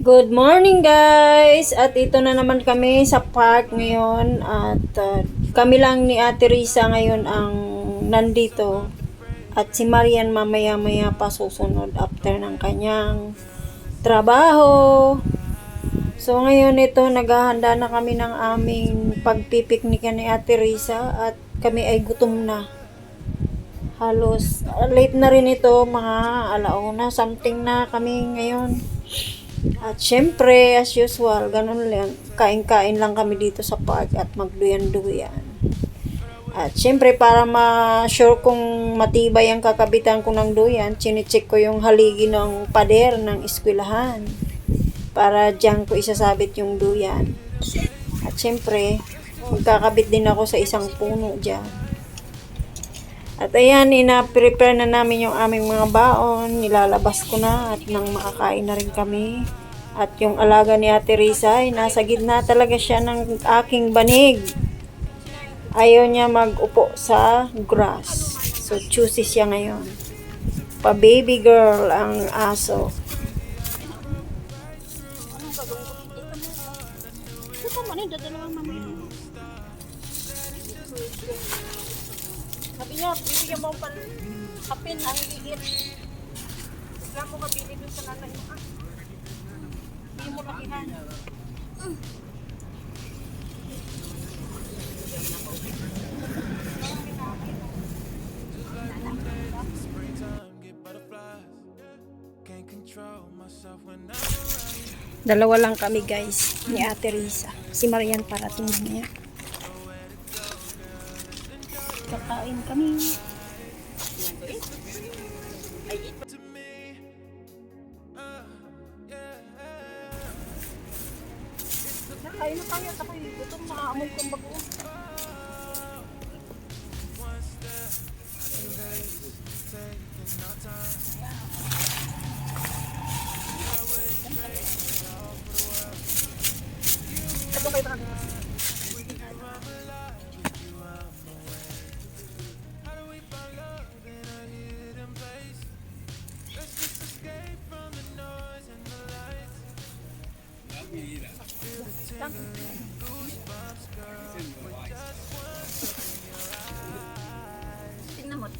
Good morning guys! At ito na naman kami sa park ngayon at uh, kami lang ni Ate Risa ngayon ang nandito at si Marian mamaya maya pa susunod after ng kanyang trabaho. So ngayon ito naghahanda na kami ng aming pagpipiknikan ni Ate Risa at kami ay gutom na. Halos late na rin ito mga alauna something na kami ngayon. At syempre, as usual, ganun lang. Kain-kain lang kami dito sa park at magduyan-duyan. At syempre, para ma-sure kung matibay ang kakabitan ko ng duyan, chinecheck ko yung haligi ng pader ng eskwelahan. Para dyan ko isasabit yung duyan. At syempre, magkakabit din ako sa isang puno dyan. At ayan, ina-prepare na namin yung aming mga baon. Nilalabas ko na at nang makakain na rin kami. At yung alaga ni Ate Risa ay nasa gitna talaga siya ng aking banig. Ayaw niya mag-upo sa grass. So, choosy siya ngayon. Pa baby girl ang aso. Ito mo na, dadalawang mamaya. Sabi niya, bibigyan mo pa kapin ang liit. Bigla mo kabili dun sa nanay mo. Ah. Hindi mo lakihan. Dalawa lang kami guys ni Ate Risa. Si Marian parating na niya. Kakain kami. Kain na tayo. Ako yung gutom. Makaamoy kong bago. Ito kayo na Tingnan mo,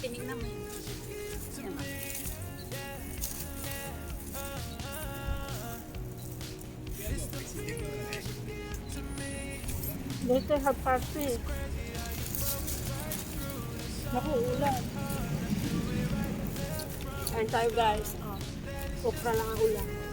tinignan mo yun. Dito have party. Naku, ulan. Kain tayo guys. Oh. Kopra lang ang ulan.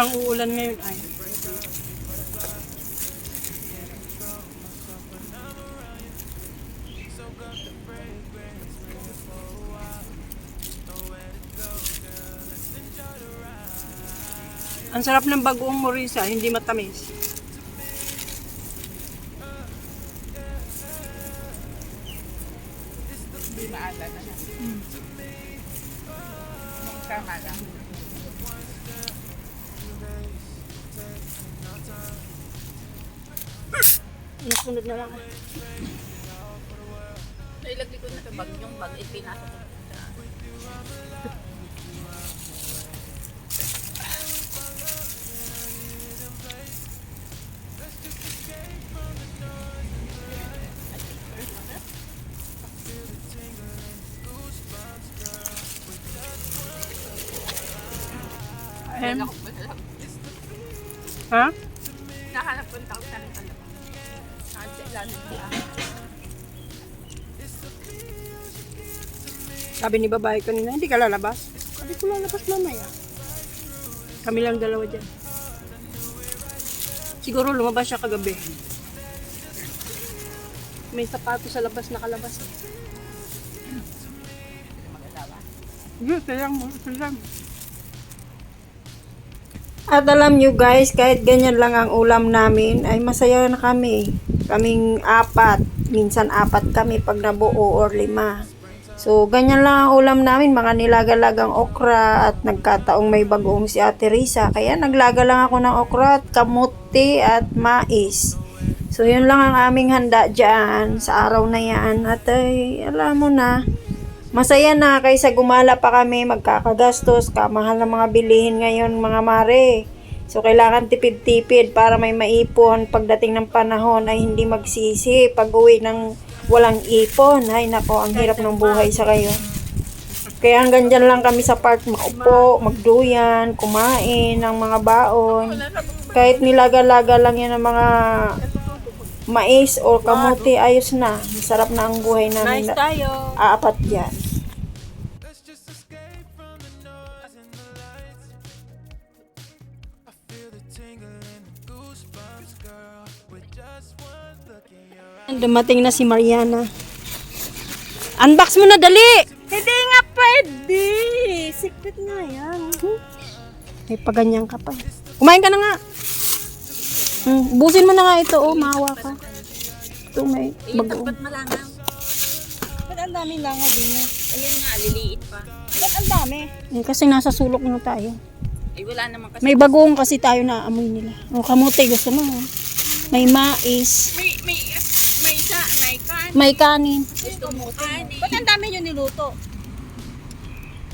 Ang uulan ngayon ay Ang sarap ng bagoong morisa, hindi matamis. Nasunod na lang. Nailagay ko na sa bag yung bag, ipinasok ko sa Ahem. Nahanap ko Ha? Nahanap ko ang tao sa Sabi ni babae kanina, hindi ka lalabas. Sabi ko lalabas mamaya. Kami lang dalawa dyan. Siguro lumabas siya kagabi. May sapato sa labas nakalabas. Yes, sayang mo, sayang. At alam nyo guys, kahit ganyan lang ang ulam namin, ay masaya na kami. Kaming apat, minsan apat kami pag nabuo or lima. So, ganyan lang ang ulam namin, mga nilagalagang okra at nagkataong may bagoong si Ate Risa. Kaya naglaga lang ako ng okra at kamuti at mais. So, yun lang ang aming handa dyan sa araw na yan. At ay, alam mo na, masaya na kaysa gumala pa kami, magkakagastos, kamahal ng mga bilihin ngayon mga mare. So, kailangan tipid-tipid para may maipon pagdating ng panahon ay hindi magsisi. Pag uwi ng walang ipon, ay nako, ang hirap ng buhay sa kayo. Kaya hanggang dyan lang kami sa park maupo, magduyan, kumain ng mga baon. Kahit nilaga-laga lang yan ng mga mais o kamuti, ayos na. Masarap na ang buhay namin. Nice tayo. Aapat yan. Dumating na si Mariana. Unbox mo na, dali! Hindi nga pwede. Secret nga yan. May paganyan ka pa. Kumain ka na nga. Hmm, busin mo na nga ito, oh, maawa ka. Ito may bago. Ba't malangaw? Ba't ang dami langaw din mo? Ayan nga, liliit pa. Ba't ang dami? Eh, kasi nasa sulok na tayo. Ay, wala naman kasi. May bagoong kasi tayo na amoy nila. O, kamote gusto mo. oh. May mais. May, may, may isa, may kan. May kanin. Gusto mo kanin. Ba't ang dami yung niluto?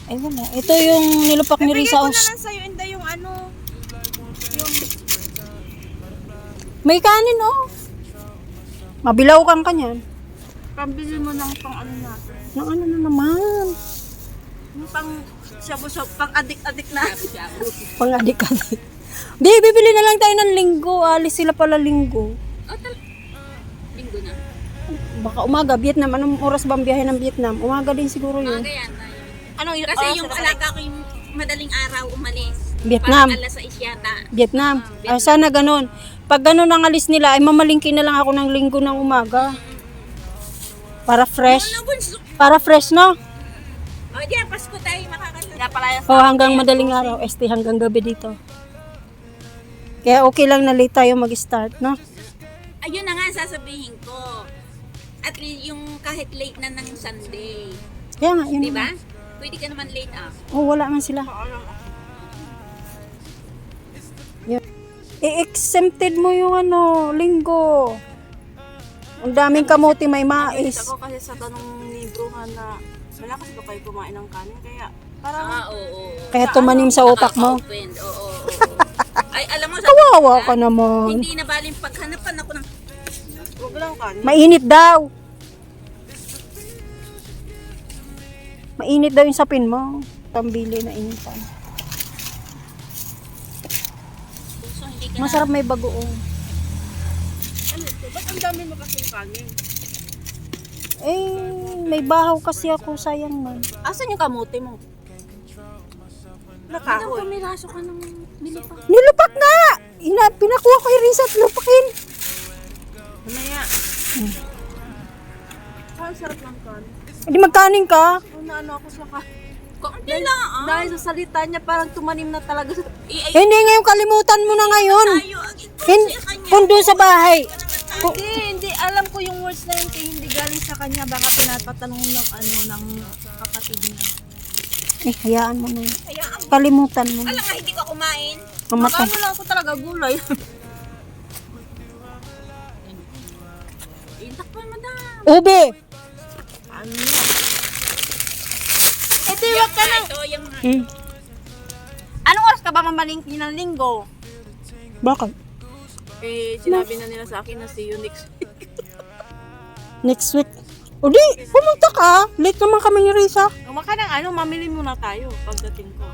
Ay, wala. Ito yung nilupak ni Risa. ko oh. na lang sa'yo, May kanin, oh. Mabilaw kang kanyan. pambili mo ng pang ano natin. Nang ano na naman. Yung pang shabu-shabu, pang adik-adik na. Pang adik-adik. Di, bibili na lang tayo ng linggo. Alis sila pala linggo. Linggo na. Baka umaga, Vietnam. Anong oras ba ang biyahe ng Vietnam? Umaga din siguro yun. Kaya na. Ano yung Kasi yung alaga ko yung madaling araw umalis. Vietnam. Parang alas 6 yata. Vietnam. Ah, sana ganun. Pag ganun ang alis nila, ay mamalingki na lang ako ng linggo ng umaga. Para fresh. Para fresh, no? O, di, Pasko tayo pala O hanggang madaling araw, este hanggang gabi dito. Kaya okay lang na late tayo mag-start, no? Ayun na nga sasabihin ko. At least yung kahit late na ng Sunday. Kaya nga, yun. Di ba? na. Pwede ka naman late ah. Oh, wala man sila. Yun. I-exempted mo yung ano, linggo. Ang daming kamote may mais. Ako kasi sa tanong ni Bruhan na malakas ba kayo kumain ng kanin kaya parang Ah, oo. oo. Kaya tumanim sa utak mo. Oo, oo, oo. Ay, alam mo, sa Kawawa ka naman. hindi na baling paghanapan ako ng huwag lang kanin. Mainit daw. Mainit daw yung sapin mo. Pambili na initan. puso, hindi ka Masarap may bagoong. Ano ito? Ba't ang dami mo kasi kanin? Eh, may bahaw kasi ako. Sayang man. Asan yung kamote mo? Nakahoy. pumiraso ka ng nilipa. Nilupak nga! Ina, pinakuha ko yung Risa at lupakin. Mamaya. Ah, ang sarap ng kanin. Hindi magkanin ka. Kung naano ako sa kanin. Konti lang ah. Dahil sa salita niya parang tumanim na talaga sa... Hindi ngayon kalimutan mo na ngayon. tayo ang ito Hin- sa bahay. Hindi, hindi. Alam ko yung words na yun kaya hindi galing sa kanya. Baka pinapatanong ng ano, ng kapatid niya. Eh, hayaan mo na yun. Kalimutan mo. Alam nga, hindi ko kumain. Mamatay. Ano lang ako talaga gulay. Intak pa, madam. Ube! ano? Ito yung ka na. Ito yung Hmm. Anong oras ka ba mamalingki ng linggo? Bakit? Eh, sinabi na nila sa akin na see you next week. Next week. O di, pumunta ka. Late naman kami ni Risa. Kumaka ng ano, mamili muna tayo pagdating ko.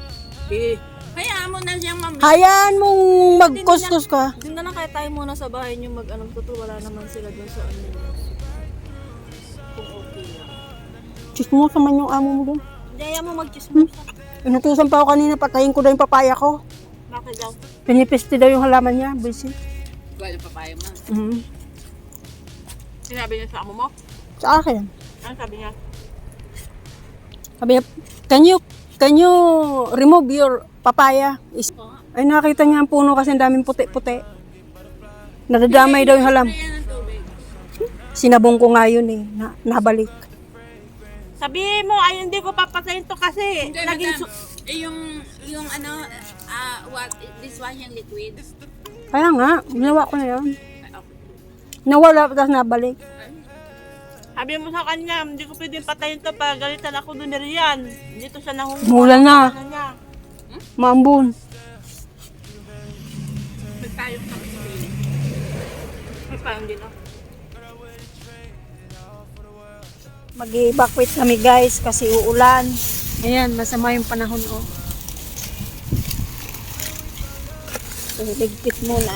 Eh, Kaya mo na siyang mam... Hayaan mong magkuskus ka. Doon na lang kaya tayo muna sa bahay niyo mag anong totoo wala naman sila doon sa ano. Kung okay lang. Chismo naman yung amo mo doon. Hindi, ayaw mo mag-chismosa. Inutusan pa ako kanina, patayin ko daw yung papaya ko. Bakit daw? Pinipiste daw yung halaman niya, busy. Wala papaya mo. Mhm. Sinabi niya sa amo mo? Sa akin. Ano sabi niya? Sabi niya, can you, can you remove your papaya? Is, ay nakita niya ang puno kasi ang daming puti-puti. Nadadamay daw yung halam. Ng. Sinabong ko nga yun eh, na, nabalik. Sabihin mo, ay hindi ko papatayin to kasi Hindi, naging madam. su- Eh, yung, yung ano, ah, what, this one yung liquid. Kaya nga, ginawa ko na yun. Ay, okay. Nawala, tapos nabalik. Sabi mo sa kanya, hindi ko pwedeng patayin to pag galitan ako doon ni Rian. Dito siya nahunga. Mula na. Ano niya? Maambun. Magtayong kami sa pili. May parang din oh. Mag-evacuate kami guys kasi uulan. Ayan, masama yung panahon oh. So, ligpit muna.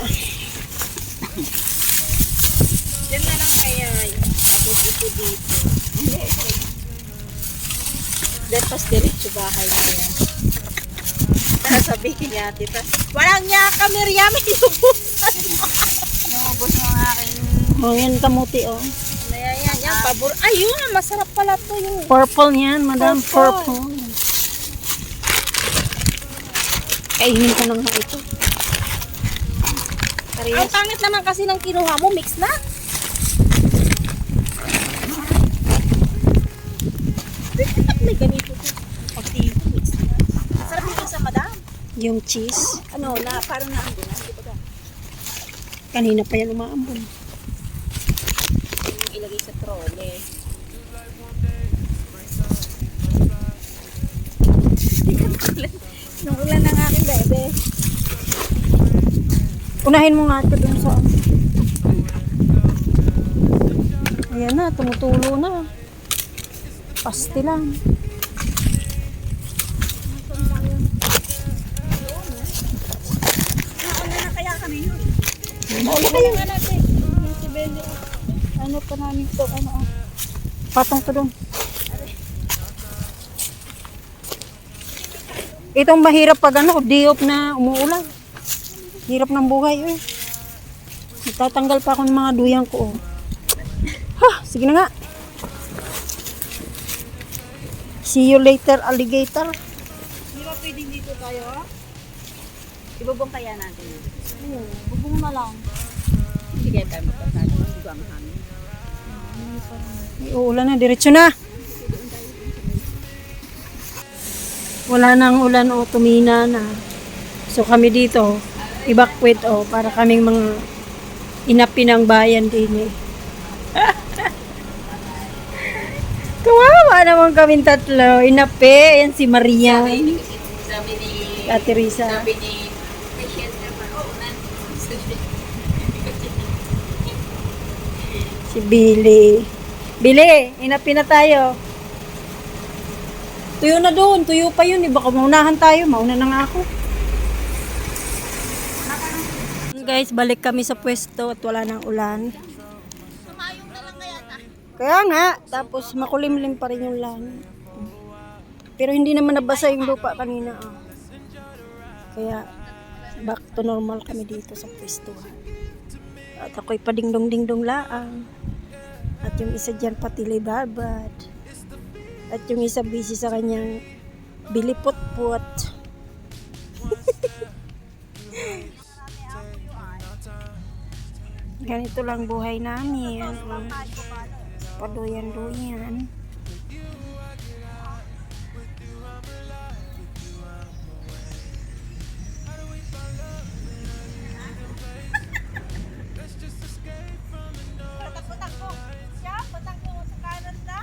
Diyan na lang kaya yung ko dito. Depas diretso bahay na yan. Sasabihin niya, tita, walang niya ka, Miriam, inubusan mo. Inubos mo ang aking Oh, yan kamuti oh. Pabor. Ayun, masarap pala to yung Purple yan, madam. Purple. Kainin ko na nga ito. Ang pangit naman kasi ng kinuha mo, mix na. May ganito to? Pati mix na. Sarap nito sa madam. Yung cheese. Ano, na parang naambun na. Kanina pa yan umaambon. Nung ulan ng aking bebe. Unahin mo nga ito dun sa... Ayan na, tumutulo na. Pasti lang. Nauna na kaya kami yun. Nauna kaya nga natin. Yung si Bebe. Ano pa namin to? Ano? Patong to dun. Itong mahirap pag ano, diop na umuulan. Hirap ng buhay eh. Tatanggal pa ako ng mga duyang ko. Oh. Ha, sige na nga. See you later, alligator. Di ba pwedeng dito tayo? Ibubong kaya natin. Oo, bubong na lang. Sige tayo magpapasal. Hindi ko ang hangin. May uulan na, diretso na. Wala nang ulan o tumina na. So kami dito, evacuate o para kaming mga inapi ng bayan din eh. Kawawa naman kaming tatlo. Inapi, yan si Maria, Sabi ni, sabi ni, Ate Risa. sabi ni. Si Billy. Billy, inapi na tayo. Tuyo na doon. Tuyo pa yun. Eh. Baka maunahan tayo. Mauna na nga ako. Guys, balik kami sa pwesto at wala nang ulan. Kaya nga. Tapos makulimlim pa rin yung langit. Pero hindi naman nabasa yung lupa kanina. ah. Kaya back to normal kami dito sa pwestuhan. At ako'y padingdong-dingdong laang. At yung isa dyan pati barbad. At yung isa busy sa kanyang bilipot-pot. Ganito lang buhay namin. Paduyan-duyan. Patakbo-takbo. Siya, patakbo na.